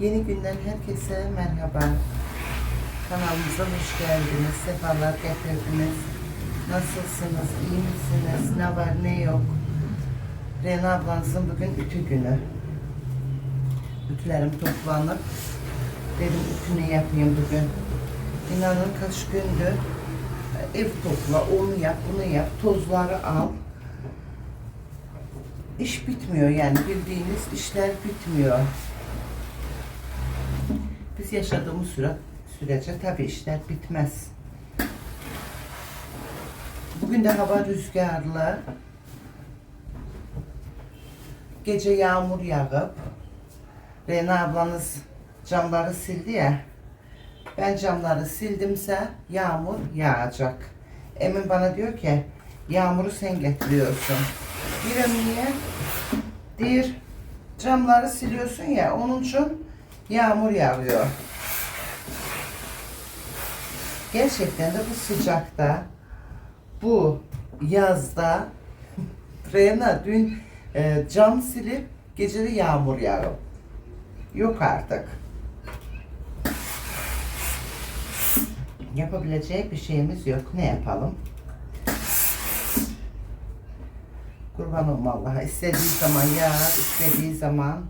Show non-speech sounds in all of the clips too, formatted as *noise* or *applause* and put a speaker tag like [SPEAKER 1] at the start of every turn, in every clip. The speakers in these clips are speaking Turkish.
[SPEAKER 1] Yeni günden herkese merhaba. Kanalımıza hoş geldiniz. Sefalar getirdiniz. Nasılsınız? iyi misiniz? Ne var ne yok? Rena ablanızın bugün ütü günü. Ütülerim toplanıp dedim ütünü yapayım bugün. İnanın kaç gündür ev topla, onu yap, bunu yap, tozları al. İş bitmiyor yani bildiğiniz işler bitmiyor. Yaşadığımız süre, sürece tabii işler bitmez. Bugün de hava rüzgarlı. Gece yağmur yağıp Rena ablanız camları sildi ya. Ben camları sildimse yağmur yağacak. Emin bana diyor ki yağmuru sen getiriyorsun. Diyorum niye? Dir camları siliyorsun ya onun için yağmur yağıyor. Gerçekten de bu sıcakta bu yazda *laughs* Rena dün e, cam silip geceli yağmur yağıyor. Yok artık. Yapabilecek bir şeyimiz yok. Ne yapalım? Kurban olma Allah'a. İstediği zaman yağar, istediği zaman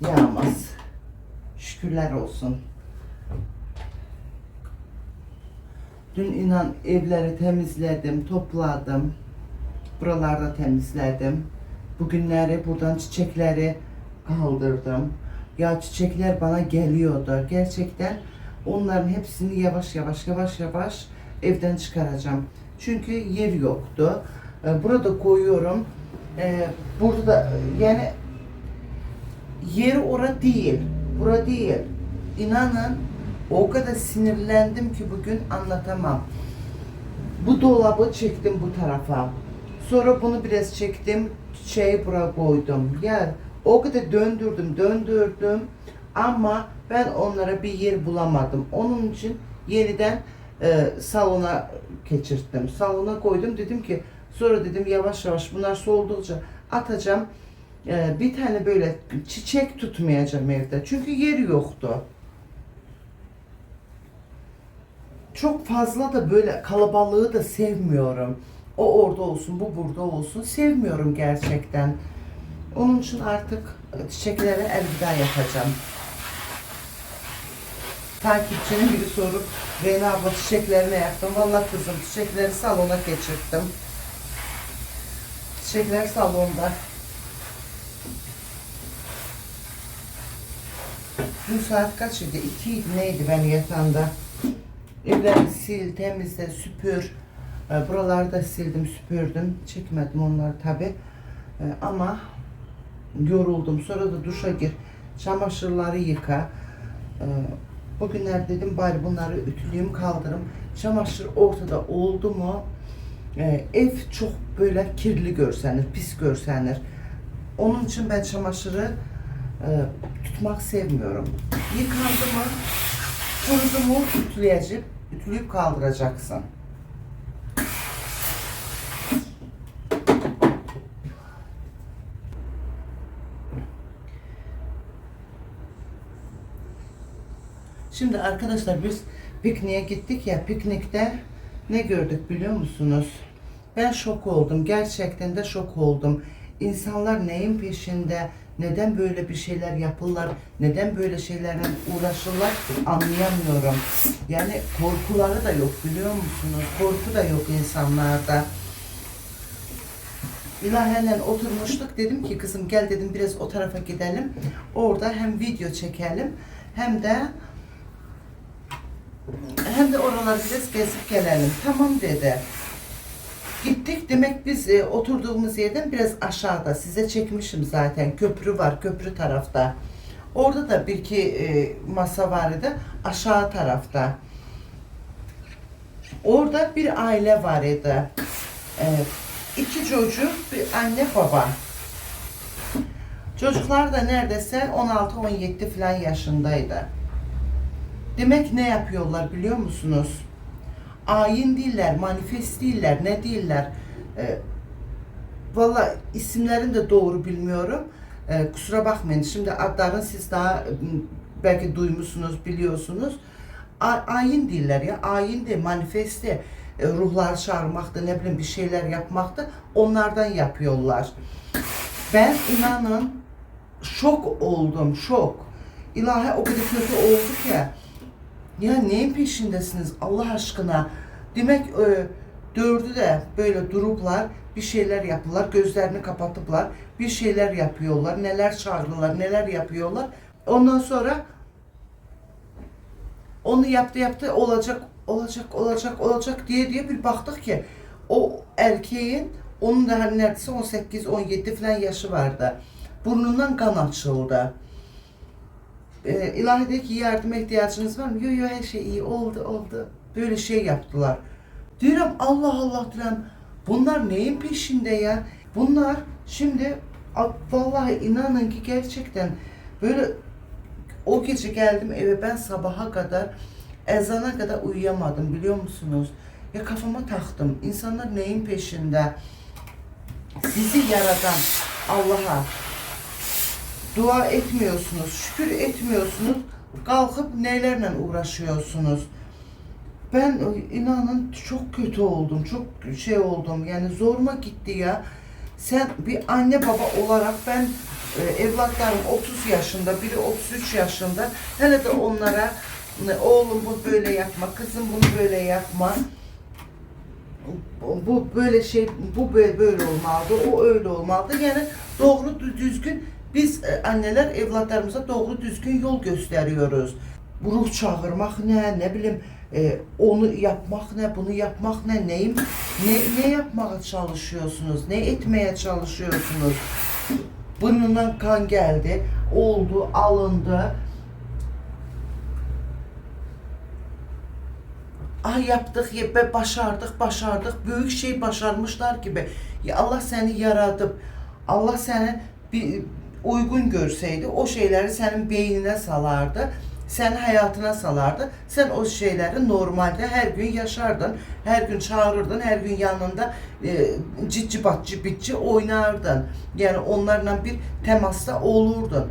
[SPEAKER 1] yağmaz. Şükürler olsun. Dün inan evleri temizledim, topladım. Buralarda temizledim. Bugünleri buradan çiçekleri kaldırdım. Ya çiçekler bana geliyordu. Gerçekten onların hepsini yavaş yavaş yavaş yavaş evden çıkaracağım. Çünkü yer yoktu. Ee, Burada koyuyorum. Ee, Burada da yani yeri ora değil. Bura değil. İnanın o kadar sinirlendim ki bugün anlatamam. Bu dolabı çektim bu tarafa. Sonra bunu biraz çektim. Çiçeği buraya koydum. Ya o kadar döndürdüm, döndürdüm. Ama ben onlara bir yer bulamadım. Onun için yeniden e, salona geçirttim. Salona koydum. Dedim ki sonra dedim yavaş yavaş bunlar soldukça atacağım. E, bir tane böyle çiçek tutmayacağım evde. Çünkü yer yoktu. Çok fazla da böyle kalabalığı da sevmiyorum. O orada olsun, bu burada olsun. Sevmiyorum gerçekten. Onun için artık çiçeklere elveda yapacağım. Takipçinin biri sorup Reyna abla çiçekleri ne yaptın? Vallahi kızım çiçekleri salona geçirttim. Çiçekler salonda. Dün saat kaçıydı? İkiydi neydi ben yatağımda? Evleri sil, temizle, süpür. E, Buraları da sildim, süpürdüm. Çekmedim onları tabi. E, Ama yoruldum. Sonra da duşa gir. Çamaşırları yıka. E, Bugünler dedim bari bunları ütüleyeyim kaldırım. Çamaşır ortada oldu mu ev çok böyle kirli görsenir, pis görsenir. Onun için ben çamaşırı e, tutmak sevmiyorum. Yıkandı mı, kurudu mu ütüleyecek, ütüleyip kaldıracaksın. Şimdi arkadaşlar biz pikniğe gittik ya piknikte ne gördük biliyor musunuz? Ben şok oldum. Gerçekten de şok oldum. İnsanlar neyin peşinde? Neden böyle bir şeyler yapırlar? Neden böyle şeylerle uğraşırlar? Anlayamıyorum. Yani korkuları da yok biliyor musunuz? Korku da yok insanlarda. İlahiyle oturmuştuk. Dedim ki kızım gel dedim biraz o tarafa gidelim. Orada hem video çekelim hem de hem de oraları biraz gezip gelelim. Tamam dedi. Gittik demek biz e, oturduğumuz yerden biraz aşağıda. Size çekmişim zaten. Köprü var köprü tarafta. Orada da bir iki e, masa vardı aşağı tarafta. Orada bir aile var idi. E, iki çocuk, bir anne baba. Çocuklar da neredeyse 16-17 falan yaşındaydı. Demek ne yapıyorlar biliyor musunuz? Ayin değiller, manifest değiller, ne değiller. Ee, Valla isimlerini de doğru bilmiyorum. Ee, kusura bakmayın. Şimdi adlarını siz daha m, belki duymuşsunuz, biliyorsunuz. A- ayin değiller ya. Ayin de manifeste e, ruhlar çağırmaktı, ne bileyim bir şeyler yapmaktı. Onlardan yapıyorlar. Ben inanın şok oldum, şok. İlahi o kadar kötü oldu ki. Ya neyin peşindesiniz Allah aşkına? Demek e, dördü de böyle duruplar, bir şeyler yaptılar, gözlerini kapatıplar, bir şeyler yapıyorlar, neler çağırdılar, neler yapıyorlar. Ondan sonra onu yaptı yaptı olacak olacak olacak olacak diye diye bir baktık ki o erkeğin onun da hani neredeyse 18-17 falan yaşı vardı. Burnundan kan açıldı. Ee, ilahi dedi ki yardıma ihtiyacınız var mı? Yok yok her şey iyi oldu oldu. Böyle şey yaptılar. Diyorum Allah Allah diyorum. Bunlar neyin peşinde ya? Bunlar şimdi vallahi inanın ki gerçekten böyle o gece geldim eve ben sabaha kadar ezana kadar uyuyamadım biliyor musunuz? Ya kafama taktım. İnsanlar neyin peşinde? Sizi yaratan Allah'a dua etmiyorsunuz, şükür etmiyorsunuz. Kalkıp nelerle uğraşıyorsunuz? Ben inanın çok kötü oldum, çok şey oldum. Yani zoruma gitti ya. Sen bir anne baba olarak ben e, evlatlarım 30 yaşında, biri 33 yaşında. Hele de onlara oğlum bu böyle yapma, kızım bunu böyle yapma. Bu- böyle şey, bu böyle, böyle olmalıdı, o öyle olmalıdı. Yani doğru dü- düzgün biz e, anneler evlatlarımıza doğru düzgün yol gösteriyoruz. Ruh çağırmak ne, ne bileyim e, onu yapmak ne, bunu yapmak ne, neyim, ne, ne yapmaya çalışıyorsunuz, ne etmeye çalışıyorsunuz? Burnundan kan geldi, oldu, alındı. Ah yaptık, ya be- başardık, başardık. Büyük şey başarmışlar gibi. Ya Allah seni yaratıp, Allah seni bir uygun görseydi o şeyleri senin beynine salardı. Sen hayatına salardı. Sen o şeyleri normalde her gün yaşardın. Her gün çağırırdın. Her gün yanında e, cici batçı bitçi oynardın. Yani onlarla bir temasta olurdun.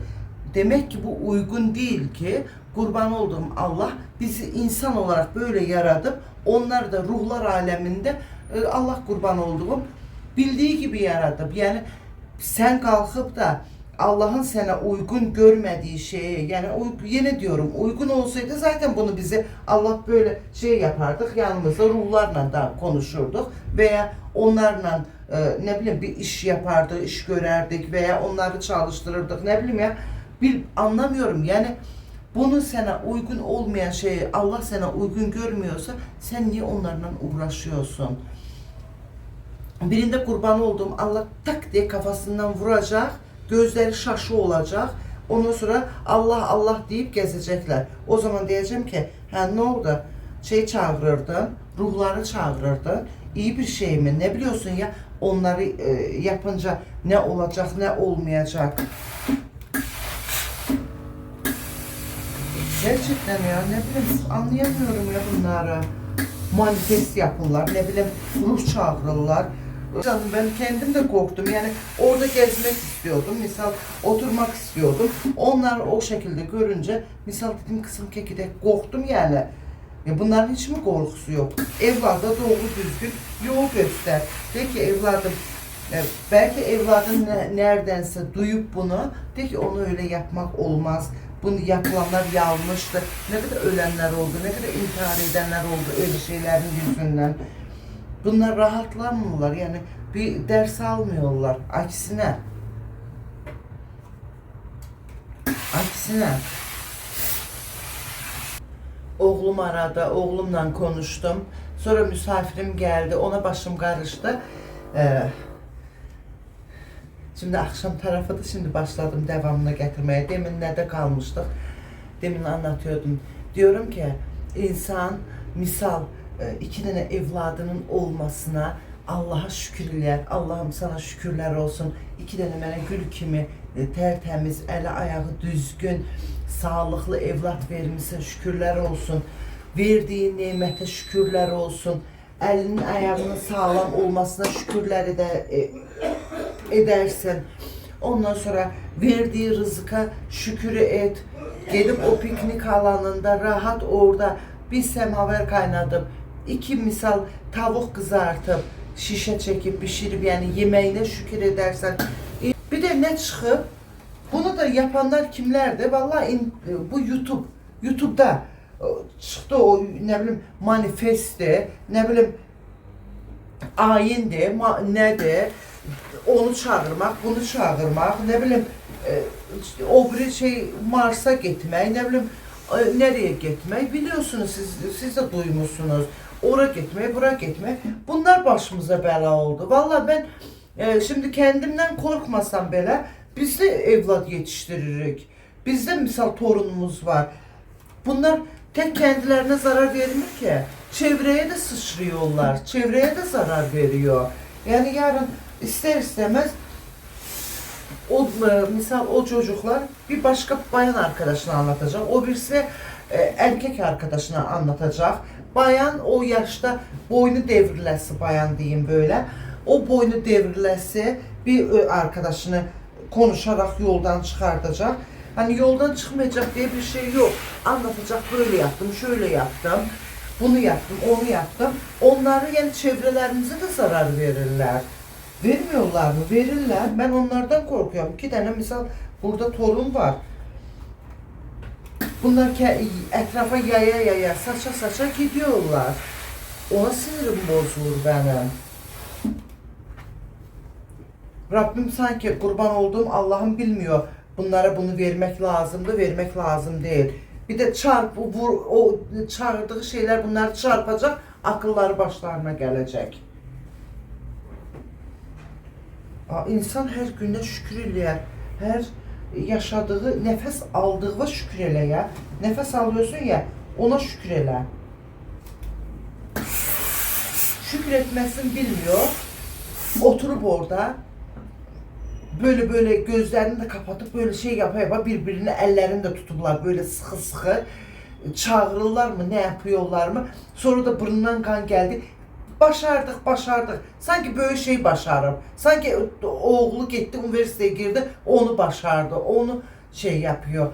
[SPEAKER 1] Demek ki bu uygun değil ki kurban olduğum Allah bizi insan olarak böyle yaratıp onları da ruhlar aleminde e, Allah kurban olduğum bildiği gibi yaratıp yani sen kalkıp da Allah'ın sana uygun görmediği şeye yani yine diyorum uygun olsaydı zaten bunu bize Allah böyle şey yapardık yanımızda ruhlarla da konuşurduk veya onlarla e, ne bileyim bir iş yapardık, iş görerdik veya onları çalıştırırdık ne bileyim ya bir anlamıyorum yani bunu sana uygun olmayan şeyi Allah sana uygun görmüyorsa sen niye onlarla uğraşıyorsun? Birinde kurban olduğum Allah tak diye kafasından vuracak, gözleri şaşı olacak. Ondan sonra Allah Allah deyip gezecekler. O zaman diyeceğim ki, ha ne oldu? Şey çağırırdın, ruhları çağırırdın. İyi bir şey mi? Ne biliyorsun ya? Onları e, yapınca ne olacak, ne olmayacak? Gerçekten ya ne bileyim anlayamıyorum ya bunları. Manifest yapırlar, ne bileyim ruh çağırırlar. Canım ben kendim de korktum. Yani orada gezmek istiyordum misal oturmak istiyordum. Onlar o şekilde görünce misal dedim kızım keki de korktum yani. Ya bunların hiç mi korkusu yok? Evlada doğru düzgün yol göster. De ki evladım e, belki evladın ne- neredense duyup bunu de ki onu öyle yapmak olmaz. Bunu yapılanlar yanlıştı ne kadar ölenler oldu ne kadar intihar edenler oldu öyle şeylerin yüzünden Bunlar rahatlamıyorlar yani bir ders almıyorlar. Aksine. Aksine. Oğlum aradı, oğlumla konuştum. Sonra misafirim geldi, ona başım karıştı. Ee, şimdi akşam tarafı da şimdi başladım devamını getirmeye. Demin ne de kalmıştık. Demin anlatıyordum. Diyorum ki insan misal iki tane evladının olmasına Allah'a şükürler. Allah'ım sana şükürler olsun. İki tane mənə gül kimi e, tertemiz, eli ayağı düzgün, sağlıklı evlat vermişsin. Şükürler olsun. Verdiğin nimete şükürler olsun. Elinin ayağının sağlam olmasına şükürler eder, e, edersin. Ondan sonra verdiği rızıka şükür et. Gelip o piknik alanında rahat orada bir semaver kaynatıp iki misal tavuk kızartıp şişe çekip pişirip yani yemeğine şükür edersen. Bir de ne çıkıp bunu da yapanlar kimlerdi? Vallahi in- bu YouTube YouTube'da o, çıktı o ne bileyim manifeste ne bileyim ayindi, ma, nedir, onu çağırmak, bunu çağırmak, ne bileyim e, o bir şey Mars'a gitmek, ne bileyim e, nereye gitmek biliyorsunuz siz, siz de duymuşsunuz. Oraya gitmek, buraya gitmek. Bunlar başımıza bela oldu. Vallahi ben e, şimdi kendimden korkmasam bile biz de evlat yetiştiririk. Bizde misal torunumuz var. Bunlar tek kendilerine zarar vermiyor ki. Çevreye de sıçrıyorlar. Çevreye de zarar veriyor. Yani yarın ister istemez o e, misal o çocuklar bir başka bayan arkadaşına anlatacak. O birisi e, erkek arkadaşına anlatacak. Bayan o yaşta boynu devrilesi bayan diyeyim böyle. O boynu devrilesi bir e, arkadaşını konuşarak yoldan çıkartacak. Hani yoldan çıkmayacak diye bir şey yok. Anlatacak böyle yaptım, şöyle yaptım. Bunu yaptım, onu yaptım. Onları yani çevrelerimize de zarar verirler. Vermiyorlar mı? Verirler. Ben onlardan korkuyorum. İki tane misal burada torun var. Bunlar etrafa yaya yaya, saça saça gidiyorlar. Ona sinirim bozulur benim. Rabbim sanki kurban olduğum Allah'ım bilmiyor. Bunlara bunu vermek lazımdı, vermek lazım değil. Bir de çarp, vur, o çağırdığı şeyler bunları çarpacak, akılları başlarına gelecek. İnsan her güne şükür eləyər. Her yaşadığı, nefes aldığı şükür elə ya. Nefes alıyorsun ya, ona şükür elə. Şükür etmesini bilmiyor. Oturup orada böyle böyle gözlerini de kapatıp böyle şey yapa yapa birbirini ellerini de tutublar böyle sıkı sıkı çağırırlar mı ne yapıyorlar mı sonra da burnundan kan geldi başardık başardık. Sanki böyle şey başarım sanki oğlu gitti üniversiteye girdi. Onu başardı onu şey yapıyor.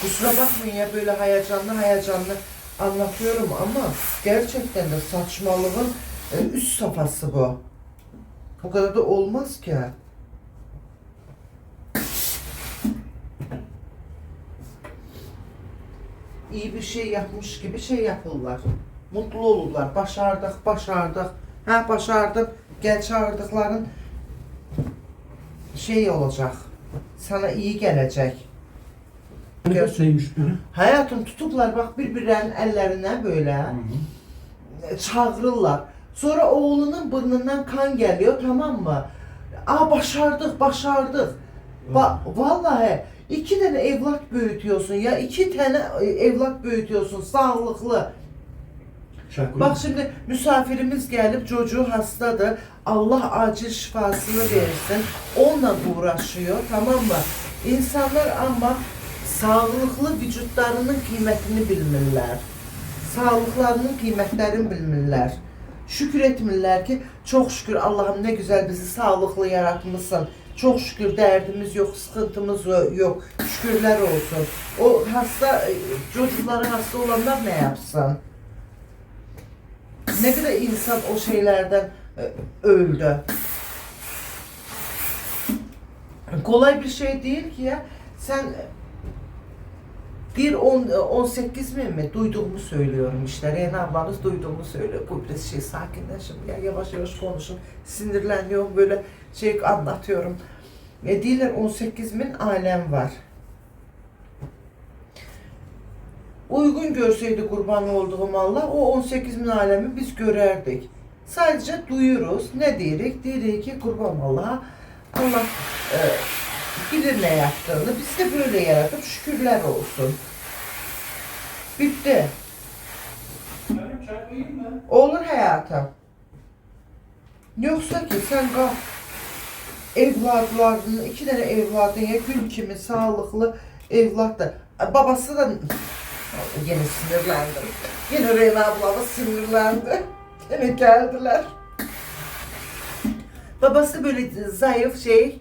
[SPEAKER 1] Kusura bakmayın ya böyle hayacanlı hayacanlı anlatıyorum ama gerçekten de saçmalığın e, üst safhası bu. Bu kadar da olmaz ki. iyi bir şey yapmış gibi şey yapırlar. Mutlu olurlar. Başardık, başardık. Ha başardım. Gel çağırdıkların şey olacak. Sana iyi gelecek.
[SPEAKER 2] Ne sevmiş beni?
[SPEAKER 1] Hayatım tutuplar bak birbirlerinin ellerine böyle çağırırlar. Sonra oğlunun burnundan kan geliyor tamam mı? Aa başardık başardık. Ba vallahi iki tane evlat büyütüyorsun ya iki tane e, evlat büyütüyorsun sağlıklı.
[SPEAKER 2] Şakir.
[SPEAKER 1] Bak şimdi misafirimiz gelip çocuğu hastadır. Allah acil şifasını versin. Onunla uğraşıyor tamam mı? İnsanlar ama sağlıklı vücutlarının kıymetini bilmirlər. Sağlıklarının kıymetlerini bilmirlər. Şükür etmirlər ki, çok şükür Allah'ım ne güzel bizi sağlıklı yaratmışsın. Çok şükür derdimiz yok, sıkıntımız yok. Şükürler olsun. O hasta, çocukları hasta olanlar ne yapsın? Ne kadar insan o şeylerden e, öldü. Kolay bir şey değil ki ya. Sen bir 10 18 mi mi duyduğumu söylüyorum işte. Reyna ablanız duyduğumu söylüyor. Bu biraz şey sakinleşin ya yavaş yavaş konuşun. Sinirleniyorum böyle şey anlatıyorum. E diyorlar 18 bin alem var. Uygun görseydi kurban olduğum Allah o 18 bin alemi biz görerdik. Sadece duyuyoruz. Ne diyerek? Diyerek ki kurban Allah'a Allah e, bilir ne yaptığını. Biz de böyle yaratıp şükürler olsun. Bitti. Olur hayatım. Yoksa ki sen kalk evladlarını, iki tane evladın ya gül kimi sağlıklı evlat da. Babası da yine sinirlendim. Yine Reyna ablama sinirlendi. Yine geldiler. Babası böyle zayıf şey,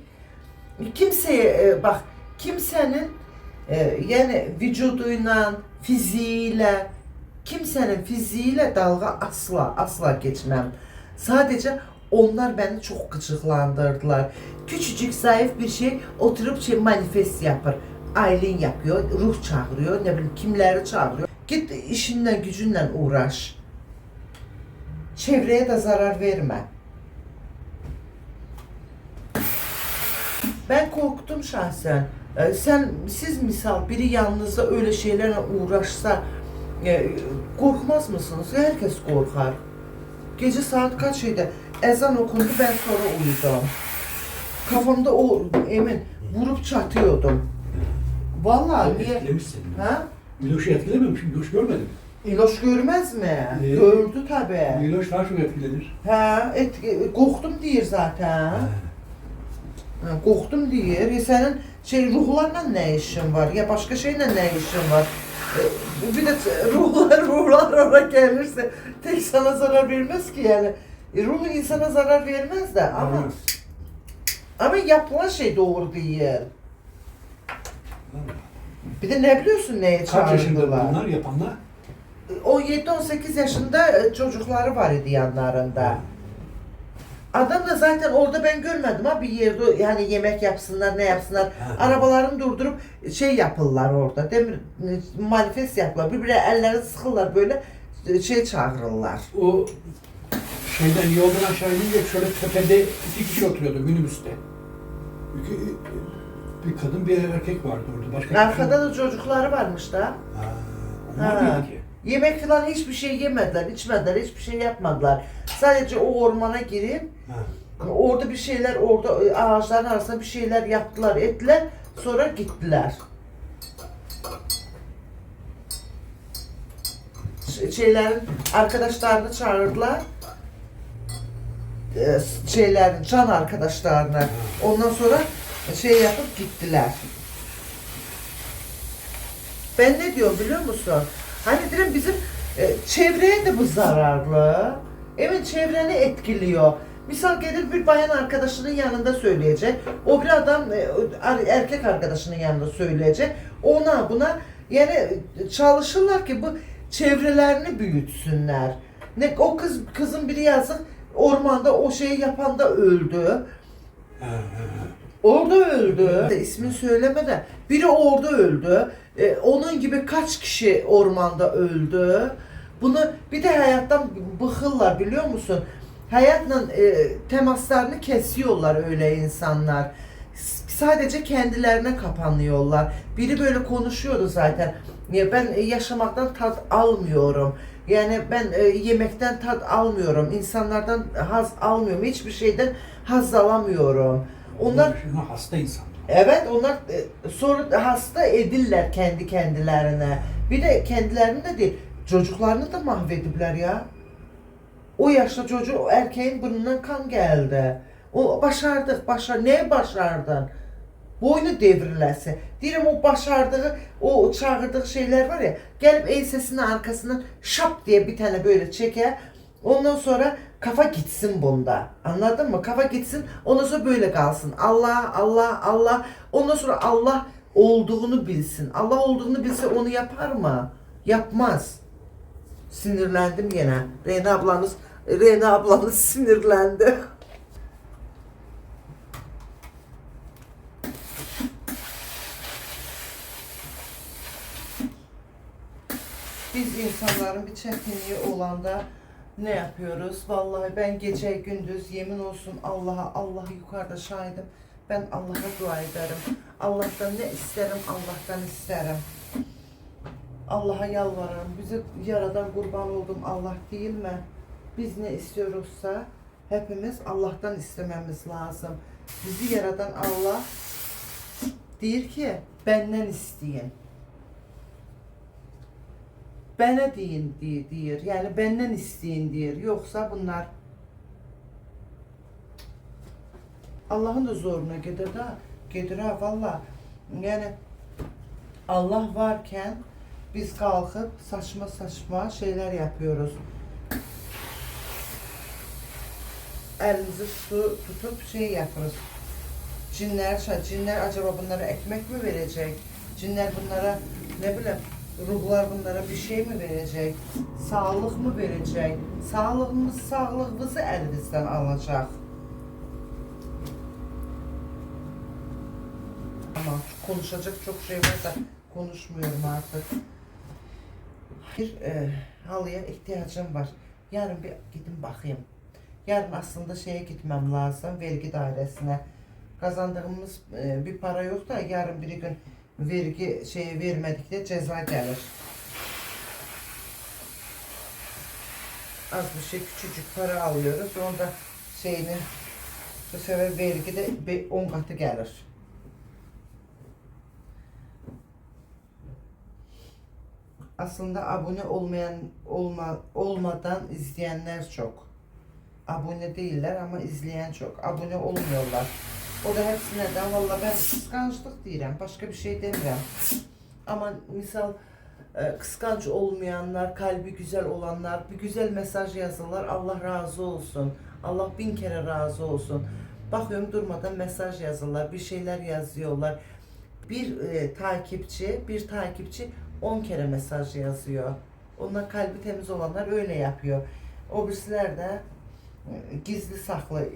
[SPEAKER 1] kimseye e, bak kimsenin e, yani vücuduyla, fiziğiyle kimsenin fiziğiyle dalga asla asla geçmem. Sadece onlar beni çok gıcıklandırdılar. Küçücük zayıf bir şey oturup şey manifest yapar. Aylin yapıyor, ruh çağırıyor, ne bileyim kimleri çağırıyor. Git işinle gücünle uğraş. Çevreye de zarar verme. Ben korktum şahsen. Ee, sen, siz misal biri yanınızda öyle şeylerle uğraşsa e, korkmaz mısınız? Herkes korkar. Gece saat kaç şeyde? Ezan okundu ben sonra uyudum. Kafamda o emin vurup çatıyordum. Vallahi niye?
[SPEAKER 2] Etkilemiş seni.
[SPEAKER 1] Ha?
[SPEAKER 2] Miloş'u etkilememiş. Miloş görmedi mi?
[SPEAKER 1] İloş görmez mi?
[SPEAKER 2] Ee?
[SPEAKER 1] Gördü tabi.
[SPEAKER 2] Miloş daha çok etkilenir.
[SPEAKER 1] Ha, et, korktum diyor zaten.
[SPEAKER 2] Ha.
[SPEAKER 1] Ha, korktum diyor. Ya senin şey ruhlarla ne işin var? Ya başka şeyle ne işin var? Ee, Bir de ruhlar ruhlar oraya gelirse tek sana zarar vermez ki yani. E, Ruh insana zarar vermez de ama
[SPEAKER 2] Olmaz.
[SPEAKER 1] ama yapılan şey doğru değil. Bir de ne biliyorsun neye
[SPEAKER 2] Kaç yaşında
[SPEAKER 1] çağırdılar?
[SPEAKER 2] bunlar yapanlar?
[SPEAKER 1] O 7-18 yaşında e, çocukları var idi yanlarında. Adam da zaten orada ben görmedim ha bir yerde yani yemek yapsınlar ne yapsınlar.
[SPEAKER 2] Ha.
[SPEAKER 1] Arabalarını durdurup şey yapırlar orada. Demir manifest yapırlar. Birbirine ellerini sıkırlar böyle e, şey çağırırlar.
[SPEAKER 2] O şeyden yoldan aşağı inince şöyle tepede iki kişi oturuyordu minibüste. Bir kadın bir erkek vardı orada. Başka
[SPEAKER 1] Arkada da çocukları varmış da.
[SPEAKER 2] Ha, onlar
[SPEAKER 1] Ha.
[SPEAKER 2] neydi ki?
[SPEAKER 1] Yemek falan hiçbir şey yemediler, içmediler, hiçbir şey yapmadılar. Sadece o ormana girip
[SPEAKER 2] Ha.
[SPEAKER 1] Orada bir şeyler, orada e, ağaçların arasında bir şeyler yaptılar, ettiler. Sonra gittiler. Ş- Şeylerin arkadaşlarını çağırdılar. Ee, Şeylerin, can arkadaşlarını. Ondan sonra şey yapıp gittiler. Ben ne diyorum biliyor musun? Hani dedim bizim e, çevreye de bu zararlı. Evet çevreni etkiliyor. Misal gelir bir bayan arkadaşının yanında söyleyecek. O bir adam e, er- erkek arkadaşının yanında söyleyecek. Ona buna yani çalışırlar ki bu çevrelerini büyütsünler. Ne o kız kızın biri yazık ormanda o şeyi yapan da öldü. Orada öldü. İsmini söyleme de. Biri orada öldü. Ee, onun gibi kaç kişi ormanda öldü. Bunu bir de hayattan bıkırlar biliyor musun? Hayatla e, temaslarını kesiyorlar öyle insanlar. Sadece kendilerine kapanıyorlar. Biri böyle konuşuyordu zaten. Ya ben e, yaşamaktan tat almıyorum. Yani ben e, yemekten tat almıyorum. İnsanlardan haz almıyorum. Hiçbir şeyden haz alamıyorum. Onlar
[SPEAKER 2] Şuna hasta insan.
[SPEAKER 1] evet onlar e, sonra hasta ediller kendi kendilerine. Bir de kendilerini de değil çocuklarını da mahvedipler ya. O yaşta çocuğu o erkeğin burnundan kan geldi. O başardık, başar. Ne başardın? Boynu devriləsi. Deyirəm o başardığı, o çağırdığı şeyler var ya, gelip ensesinin arkasından şap diye bir tane böyle çeker. Ondan sonra kafa gitsin bunda. Anladın mı? Kafa gitsin. Ondan sonra böyle kalsın. Allah, Allah, Allah. Ondan sonra Allah olduğunu bilsin. Allah olduğunu bilse onu yapar mı? Yapmaz. Sinirlendim yine. Reyna ablanız, Reyna ablanız *laughs* sinirlendi. Biz insanların bir çetinliği olanda ne yapıyoruz? Vallahi ben gece gündüz yemin olsun Allah'a, Allah yukarıda şahidim. Ben Allah'a dua ederim. Allah'tan ne isterim, Allah'tan isterim. Allah'a yalvarırım. Bizi yaradan kurban oldum Allah değil mi? Biz ne istiyoruzsa hepimiz Allah'tan istememiz lazım. Bizi yaradan Allah diyor ki benden isteyin. Bana deyin diye diyor. Yani benden isteyin diyor. Yoksa bunlar Allah'ın da zoruna gider de gider ha valla. Yani Allah varken biz kalkıp saçma saçma şeyler yapıyoruz. Elimizi su tutup şey yapıyoruz. Cinler, cinler acaba bunlara ekmek mi verecek? Cinler bunlara ne bileyim ruhlar bunlara bir şey mi verecek? Sağlık mı verecek? Sağlığımız, sağlığımızı elimizden alacak. Ama konuşacak çok şey var da konuşmuyorum artık. Bir e, halıya ihtiyacım var. Yarın bir gidin bakayım. Yarın aslında şeye gitmem lazım, vergi dairesine. Kazandığımız e, bir para yok da yarın bir gün vergi şeyi vermedik de ceza gelir. Az bir şey küçücük para alıyoruz. Onda şeyini bu sefer vergi de 10 katı gelir. aslında abone olmayan olma, olmadan izleyenler çok. Abone değiller ama izleyen çok. Abone olmuyorlar. O da hepsi neden? Valla ben kıskançlık diyeceğim. Başka bir şey demiyorum. Ama misal e, kıskanç olmayanlar, kalbi güzel olanlar, bir güzel mesaj yazırlar. Allah razı olsun. Allah bin kere razı olsun. Bakıyorum durmadan mesaj yazırlar, bir şeyler yazıyorlar. Bir e, takipçi, bir takipçi 10 kere mesaj yazıyor. Onlar kalbi temiz olanlar öyle yapıyor. O de e, gizli saklı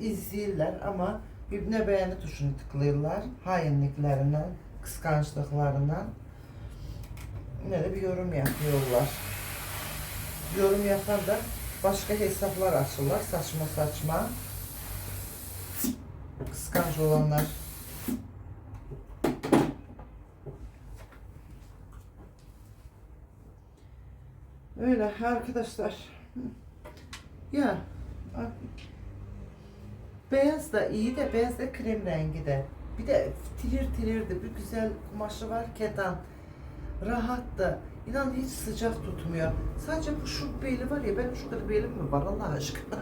[SPEAKER 1] izliyorlar ama bir ne beğeni tuşunu tıklıyorlar. Hainliklerinden, kıskançlıklarından ne de bir yorum yapıyorlar. Yorum yapan da başka hesaplar açırlar saçma saçma. Kıskanç olanlar. Öyle arkadaşlar. Ya beyaz da iyi de beyaz da krem rengi de. Bir de tilir tilirdi. Bir güzel kumaşı var keten. Rahat da. İnan hiç sıcak tutmuyor. Sadece bu şu beli var ya benim şu kadar belim mi var Allah aşkına?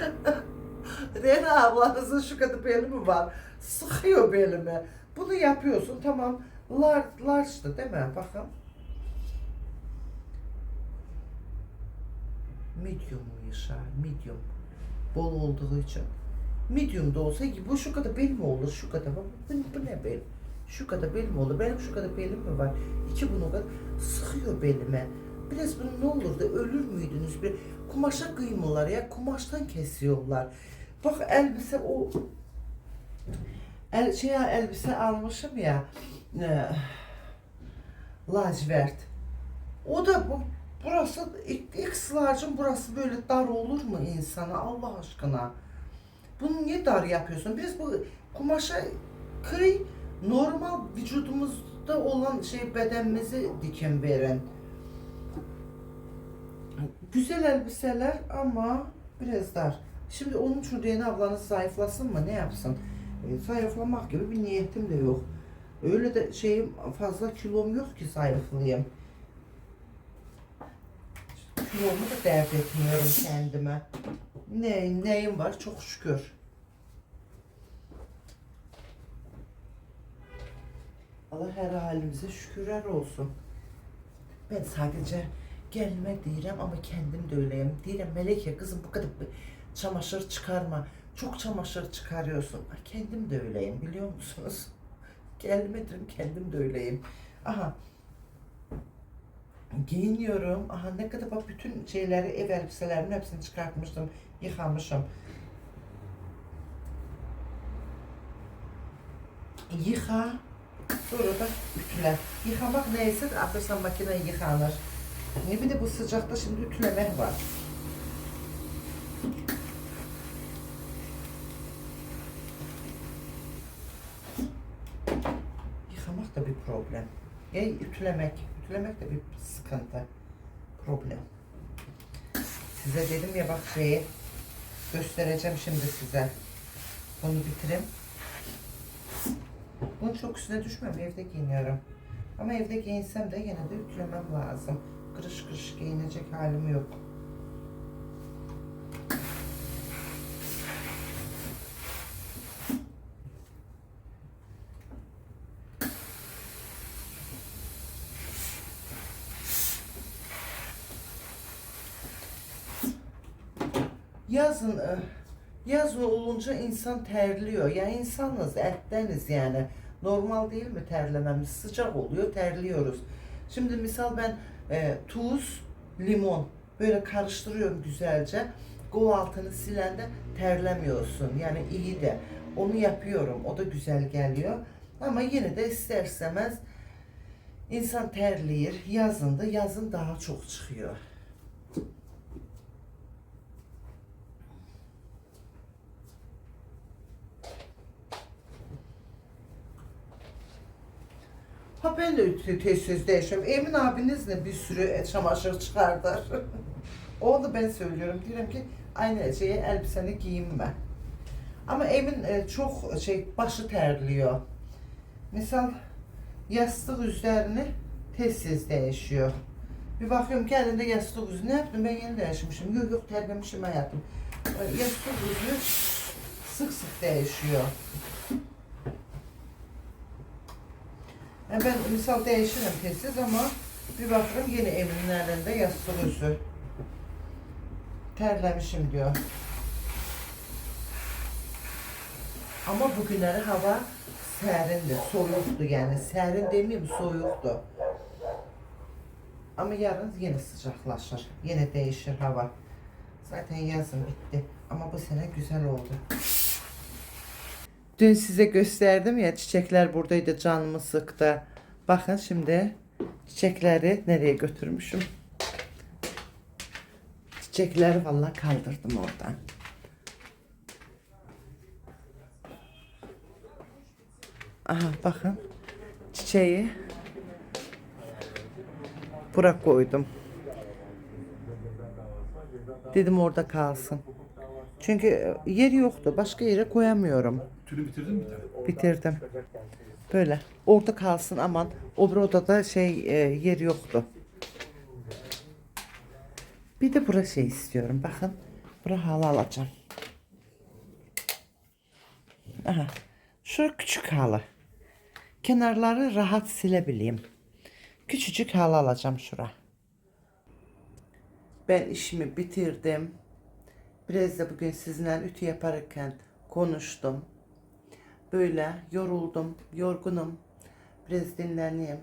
[SPEAKER 1] *laughs* Rena ablanızın şu kadar beli mi var? Sıkıyor belimi. Bunu yapıyorsun tamam. Large, large'dı değil mi? Bakın. Medium yaşar, medium. Bol olduğu için. Medium da olsa ki bu şu kadar bel olur, şu kadar bak bu, bu ne bel? Şu kadar bel olur? Benim şu kadar belim mi var? İki bunu kadar sıkıyor belime. Biraz bunu ne olur da ölür müydünüz? Bir kumaşa kıymıyorlar ya, kumaştan kesiyorlar. Bak elbise o el, şey elbise almışım ya e, lacivert. O da bu Burası X large'ın burası böyle dar olur mu insana Allah aşkına? Bunu niye dar yapıyorsun? Biz bu kumaşa kıy normal vücudumuzda olan şey bedenimizi dikim verin. Güzel elbiseler ama biraz dar. Şimdi onun için Reyna ablanız zayıflasın mı? Ne yapsın? E, zayıflamak gibi bir niyetim de yok. Öyle de şeyim fazla kilom yok ki zayıflayayım kilomu da dert etmiyorum kendime. Ne, neyim var çok şükür. Allah her halimize şükürler olsun. Ben sadece gelme diyeceğim ama kendim de öyleyim. Diyeceğim Meleke kızım bu kadar çamaşır çıkarma. Çok çamaşır çıkarıyorsun. Kendim de öyleyim biliyor musunuz? *laughs* Gelmedim kendim de öyleyim. Aha giyiniyorum. Aha ne kadar bak bütün şeyleri, ev elbiselerimin hepsini çıkartmıştım, yıkamışım. Yıka, sonra da ütüle. Yıkamak neyse atırsan makine yıkanır. Ne bir de bu sıcakta şimdi ütülemek var. Yıkamak da bir problem. Ya ütülemek ütülemek de bir sıkıntı, problem. Size dedim ya bak şeyi göstereceğim şimdi size. Bunu bitireyim. Bunu çok üstüne düşmem evde giyiniyorum. Ama evde giyinsem de yine de ütülemem lazım. Kırış kırış giyinecek halim yok. Yazın e, Yaz olunca insan terliyor. Ya insanız, etteniz yani. Normal değil mi terlememiz? Sıcak oluyor, terliyoruz. Şimdi misal ben e, tuz, limon böyle karıştırıyorum güzelce. Kol altını silende terlemiyorsun. Yani iyi de. Onu yapıyorum. O da güzel geliyor. Ama yine de ister istemez insan terleyir. Yazında yazın daha çok çıkıyor. Ha ben de te- tezsizde yaşıyorum. Emin abinizle bir sürü çamaşır çıkardır. *laughs* o da ben söylüyorum. Diyorum ki aynı şeyi elbiseni giyinme. Ama Emin e, çok şey başı terliyor. Misal yastık üzerine tez değişiyor. Bir bakıyorum kendinde yastık yüzü ne yaptım ben yeni değişmişim. Yok yok terlemişim hayatım. Yastık yüzü sık sık değişiyor. Yani ben misal değişirim tez ama bir bakıyorum yine Emin'in elinde yastık yüzü. Terlemişim diyor. Ama bugünleri hava serindi, soğuktu yani. Serin demeyeyim, soğuktu. Ama yarın yine sıcaklaşır. Yine değişir hava. Zaten yazın bitti. Ama bu sene güzel oldu. Dün size gösterdim ya çiçekler buradaydı canımı sıktı. Bakın şimdi çiçekleri nereye götürmüşüm. Çiçekleri vallahi kaldırdım oradan. Aha bakın çiçeği bura koydum. Dedim orada kalsın. Çünkü yer yoktu. Başka yere koyamıyorum.
[SPEAKER 2] Tülü bitirdin mi bir tane?
[SPEAKER 1] Bitirdim. Böyle. Orada kalsın aman. Öbür odada şey e, yer yoktu. Bir de bura şey istiyorum. Bakın. Bura halı alacağım. Aha. Şu küçük halı. Kenarları rahat silebileyim. Küçücük halı alacağım şura. Ben işimi bitirdim. Biraz da bugün sizinle ütü yaparken konuştum. Böyle yoruldum, yorgunum. Biraz dinleneyim.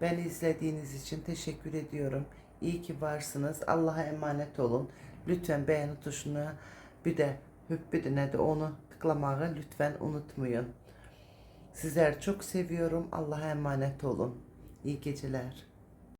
[SPEAKER 1] Beni izlediğiniz için teşekkür ediyorum. İyi ki varsınız. Allah'a emanet olun. Lütfen beğeni tuşuna bir de hübbüdüne de onu tıklamayı lütfen unutmayın. Sizleri çok seviyorum. Allah'a emanet olun. İyi geceler.